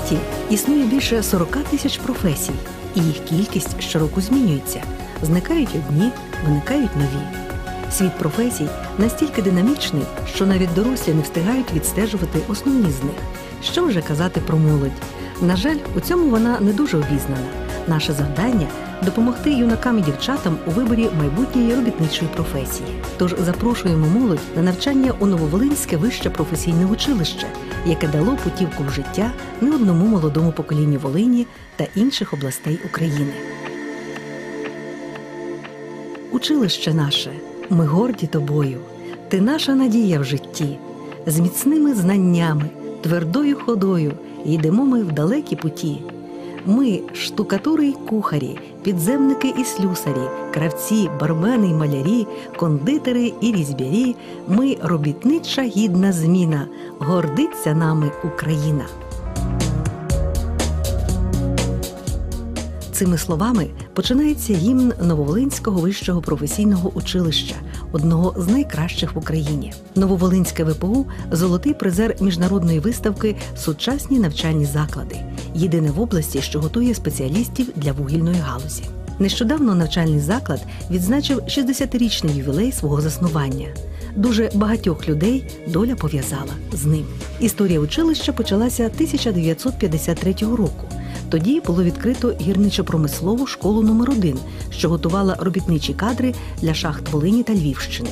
Світі існує більше 40 тисяч професій, і їх кількість щороку змінюється. Зникають одні, виникають нові. Світ професій настільки динамічний, що навіть дорослі не встигають відстежувати основні з них. Що вже казати про молодь? На жаль, у цьому вона не дуже обізнана. Наше завдання допомогти юнакам і дівчатам у виборі майбутньої робітничої професії. Тож запрошуємо молодь на навчання у Нововолинське вище професійне училище, яке дало путівку в життя не одному молодому поколінню Волині та інших областей України. Училище наше, ми горді тобою. Ти наша надія в житті, з міцними знаннями, твердою ходою йдемо ми в далекі путі. Ми штукатури й кухарі, підземники і слюсарі, кравці, бармени й малярі, кондитери і різьбярі. Ми робітнича гідна зміна, гордиться нами Україна. Цими словами починається гімн Нововолинського вищого професійного училища, одного з найкращих в Україні. Нововолинське ВПУ золотий призер міжнародної виставки Сучасні навчальні заклади, єдине в області, що готує спеціалістів для вугільної галузі. Нещодавно навчальний заклад відзначив 60-річний ювілей свого заснування. Дуже багатьох людей доля пов'язала з ним. Історія училища почалася 1953 року. Тоді було відкрито гірничо-промислову школу номер 1 що готувала робітничі кадри для шахт Волині та Львівщини.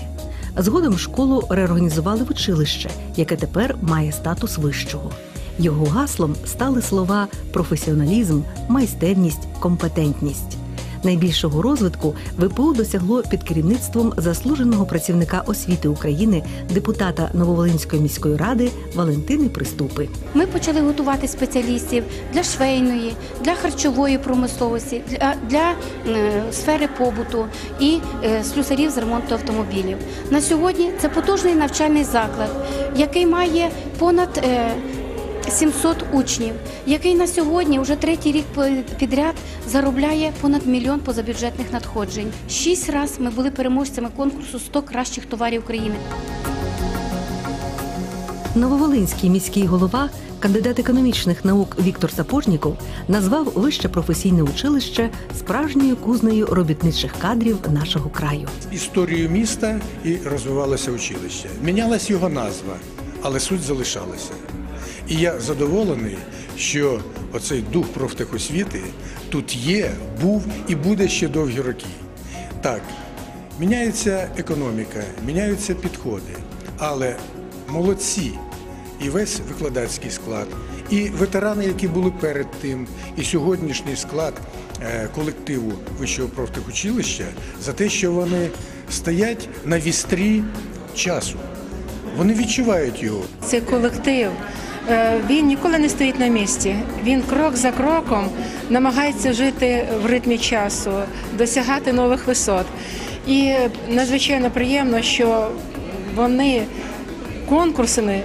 Згодом школу реорганізували в училище, яке тепер має статус вищого. Його гаслом стали слова професіоналізм, майстерність, компетентність. Найбільшого розвитку ВПУ досягло під керівництвом заслуженого працівника освіти України, депутата Нововолинської міської ради Валентини Приступи. Ми почали готувати спеціалістів для швейної, для харчової промисловості, для, для е, сфери побуту і е, слюсарів з ремонту автомобілів. На сьогодні це потужний навчальний заклад, який має понад е, 700 учнів, який на сьогодні вже третій рік підряд заробляє понад мільйон позабюджетних надходжень. Шість разів ми були переможцями конкурсу «100 кращих товарів України. Нововолинський міський голова, кандидат економічних наук Віктор Сапожніков назвав вище професійне училище справжньою кузнею робітничих кадрів нашого краю. історію міста і розвивалося училище. Мінялась його назва, але суть залишалася. І я задоволений, що оцей дух профтехосвіти тут є, був і буде ще довгі роки. Так, міняється економіка, міняються підходи, але молодці і весь викладацький склад, і ветерани, які були перед тим, і сьогоднішній склад е, колективу вищого профтехучилища за те, що вони стоять на вістрі часу. Вони відчувають його. Це колектив. Е, Він ніколи не стоїть на місці. Він крок за кроком намагається жити в ритмі часу, досягати нових висот. І надзвичайно приємно, що вони конкурсами,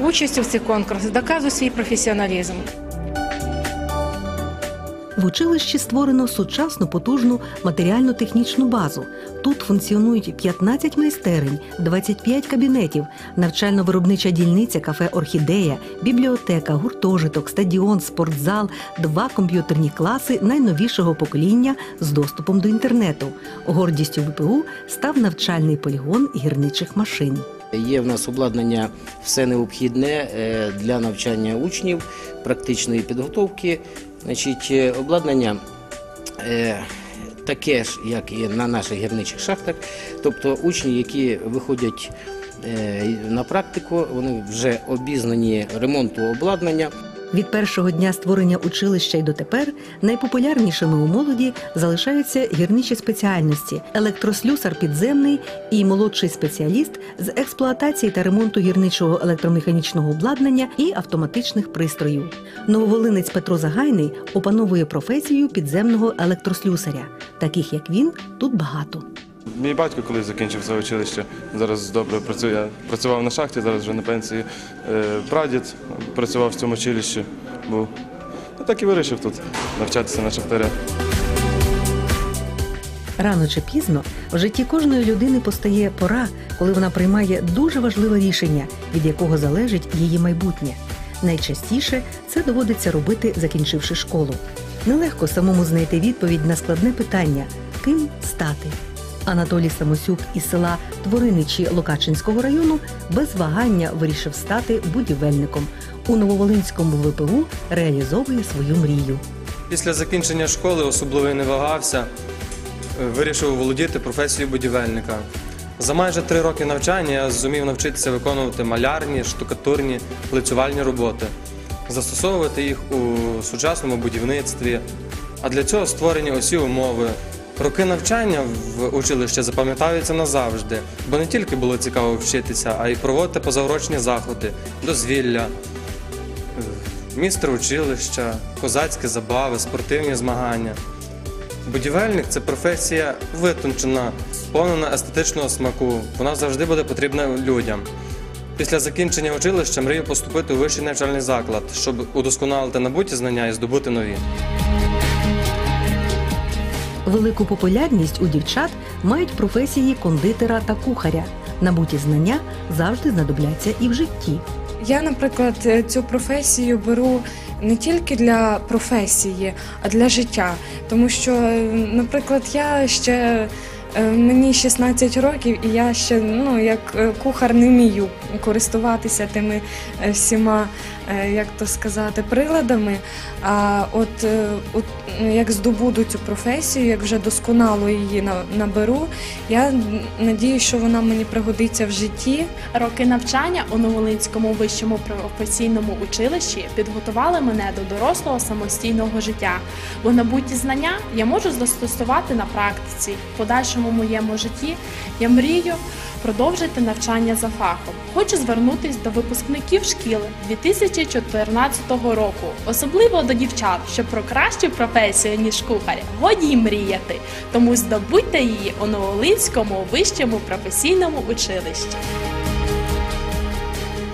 участю в цих конкурсах доказують свій професіоналізм. В училищі створено сучасну потужну матеріально-технічну базу. Тут функціонують 15 майстерень, 25 кабінетів, навчально-виробнича дільниця, кафе Орхідея, бібліотека, гуртожиток, стадіон, спортзал, два комп'ютерні класи найновішого покоління з доступом до інтернету. Гордістю ВПУ став навчальний полігон гірничих машин. Є в нас обладнання все необхідне е, для навчання учнів, практичної підготовки. Значить, е, обладнання е, таке ж, як і на наших гірничих шахтах. Тобто учні, які виходять е, на практику, вони вже обізнані ремонту обладнання. Від першого дня створення училища й дотепер найпопулярнішими у молоді залишаються гірничі спеціальності: електрослюсар підземний і молодший спеціаліст з експлуатації та ремонту гірничого електромеханічного обладнання і автоматичних пристроїв. Нововолинець Петро Загайний опановує професію підземного електрослюсаря. Таких як він тут багато. Мій батько, коли закінчив це училище, зараз добре працює. Працював на шахті, зараз вже на пенсії. Е, Прадід працював в цьому училищі. Був. Ну, так і вирішив тут навчатися на шахтаря. Рано чи пізно в житті кожної людини постає пора, коли вона приймає дуже важливе рішення, від якого залежить її майбутнє. Найчастіше це доводиться робити, закінчивши школу. Нелегко самому знайти відповідь на складне питання ким стати. Анатолій Самосюк із села Твориничі Локачинського району без вагання вирішив стати будівельником. У Нововолинському ВПУ реалізовує свою мрію. Після закінчення школи особливо не вагався, е, вирішив володіти професією будівельника. За майже три роки навчання я зумів навчитися виконувати малярні, штукатурні, лицювальні роботи, застосовувати їх у сучасному будівництві. А для цього створені усі умови. Роки навчання в училищі запам'ятаються назавжди, бо не тільки було цікаво вчитися, а й проводити позаурочні заходи, дозвілля, містер училища, козацькі забави, спортивні змагання. Будівельник це професія витончена, сповнена естетичного смаку. Вона завжди буде потрібна людям. Після закінчення училища мрію поступити у вищий навчальний заклад, щоб удосконалити набуті знання і здобути нові. Велику популярність у дівчат мають професії кондитера та кухаря. Набуті знання завжди знадобляться і в житті. Я, наприклад, е, цю професію беру не тільки для професії, а для життя. Тому що, наприклад, я ще мені 16 років, і я ще ну як е, кухар не вмію користуватися тими е, всіма, е, як то сказати, приладами. А от, е, от ну, як здобуду цю професію, як вже досконало її наберу, я надію, що вона мені пригодиться в житті. Роки навчання у Новолинському вищому професійному училищі підготували мене до дорослого самостійного життя, бо набуті знання я можу застосувати на практиці. В подальшому моєму житті я мрію продовжити навчання за фахом. Хочу звернутись до випускників шкіли 2014 року, особливо до дівчат, що про кращу професію ніж кухар годі й мріяти. Тому здобудьте її у Новолинському вищому професійному училищі.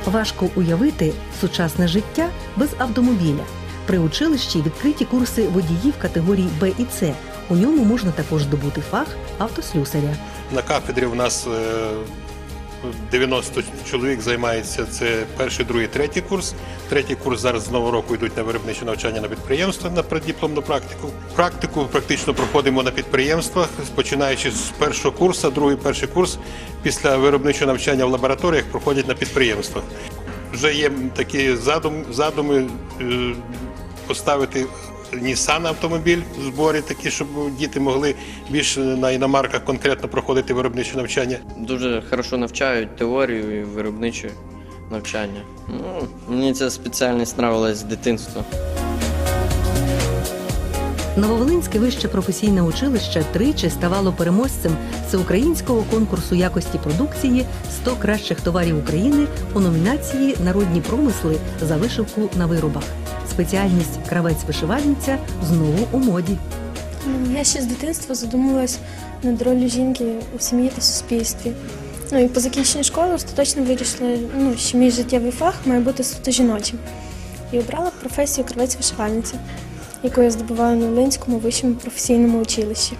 Важко уявити сучасне життя без автомобіля. При училищі відкриті курси водіїв категорій Б і С. У ньому можна також здобути фах автослюсаря. На кафедрі в нас е, 90 чоловік займається. Це перший, другий, третій курс. Третій курс зараз з нового року йдуть на виробниче навчання на підприємства на преддипломну практику. Практику практично проходимо на підприємствах, починаючи з першого курсу, другий перший курс після виробничого навчання в лабораторіях проходять на підприємствах. Вже є такі задум, задуми е, поставити Nissan автомобіль в зборі, такі, щоб діти могли більш на іномарках конкретно проходити виробниче навчання. Дуже хорошо навчають теорію і виробниче навчання. Ну, мені ця спеціальність нравилась з дитинства. Нововолинське вище професійне училище тричі ставало переможцем всеукраїнського конкурсу якості продукції «100 кращих товарів України у номінації Народні промисли за вишивку на виробах. Спеціальність кравець-вишивальниця знову у моді. Я ще з дитинства задумувалась над ролью жінки у сім'ї та суспільстві. Ну і по закінченні школи остаточно вирішила, ну, що мій життєвий фах має бути суто жіночим. І обрала професію кравець-вишивальниця, яку я здобувала на Волинському вищому професійному училищі.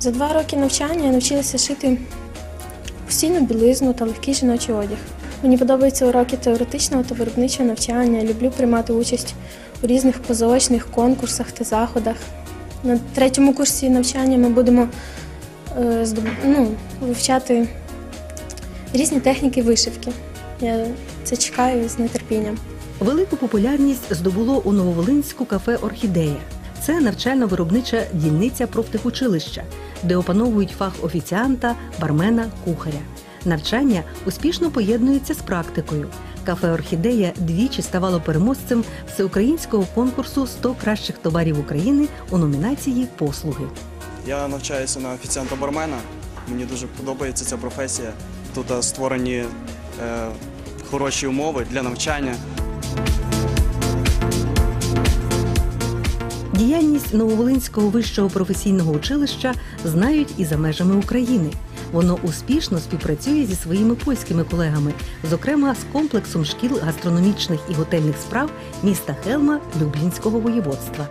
За два роки навчання я навчилася шити постійну білизну та легкий жіночий одяг. Мені подобаються уроки теоретичного та виробничого навчання. Люблю приймати участь у різних позаочних конкурсах та заходах. На третьому курсі навчання ми будемо е, ну, вивчати різні техніки вишивки. Я це чекаю з нетерпінням. Велику популярність здобуло у Нововолинську кафе Орхідея. Це навчально-виробнича дільниця профтехучилища, де опановують фах офіціанта, бармена, кухаря. Навчання успішно поєднується з практикою. Кафе Орхідея двічі ставало переможцем всеукраїнського конкурсу «100 кращих товарів України у номінації Послуги. Я навчаюся на офіціанта бармена. Мені дуже подобається ця професія. Тут е, створені е, хороші умови для навчання. Діяльність Нововолинського вищого професійного училища знають і за межами України. Воно успішно співпрацює зі своїми польськими колегами, зокрема з комплексом шкіл гастрономічних і готельних справ міста Хелма Люблінського воєводства.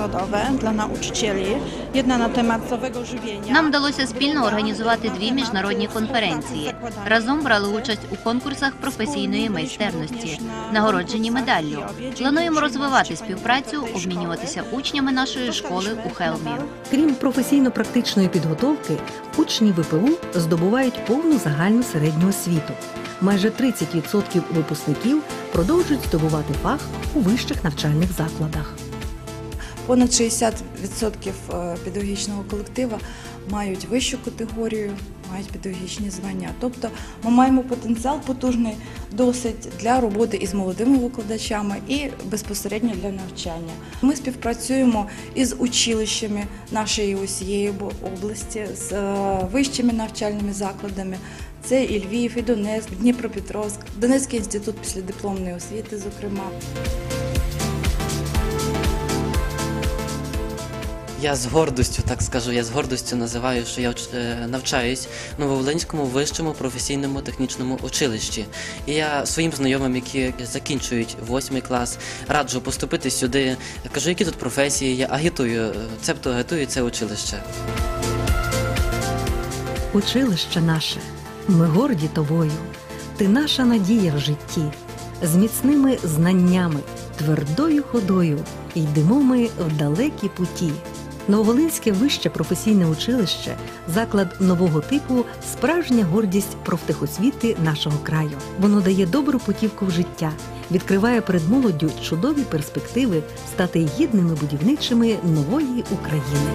Międzynarodowe dla nauczycieli. Jedna na temat zdrowego żywienia. Нам вдалося спільно організувати дві міжнародні конференції. Разом брали участь у конкурсах професійної майстерності, нагороджені медаллю. Плануємо розвивати співпрацю, обмінюватися учнями нашої школи у Хелмі. Крім професійно-практичної підготовки, учні ВПУ здобувають повну загальну середню освіту. Майже 30% випускників продовжують здобувати фах у вищих навчальних закладах. Понад 60% е, педагогічного колектива мають вищу категорію, мають педагогічні звання. Тобто ми маємо потенціал потужний досить для роботи із молодими викладачами і безпосередньо для навчання. Ми співпрацюємо із училищами нашої усієї області, з е, вищими навчальними закладами. Це і Львів, і Донецьк, Дніпропетровськ, Донецький інститут післядипломної освіти, зокрема. Я з гордостю, так скажу, я з гордостю називаю, що я е, навчаюсь в Нововолинському вищому професійному технічному училищі. І я своїм знайомим, які закінчують восьмий клас, раджу поступити сюди. Кажу, які тут професії, я агітую, е, цебто агітую це училище. Училище наше, ми горді тобою. Ти наша надія в житті, з міцними знаннями, твердою ходою йдемо ми в далекі путі. Нововолинське вище професійне училище, заклад нового типу, справжня гордість профтехосвіти нашого краю. Воно дає добру путівку в життя, відкриває перед молоддю чудові перспективи стати гідними будівничими нової України.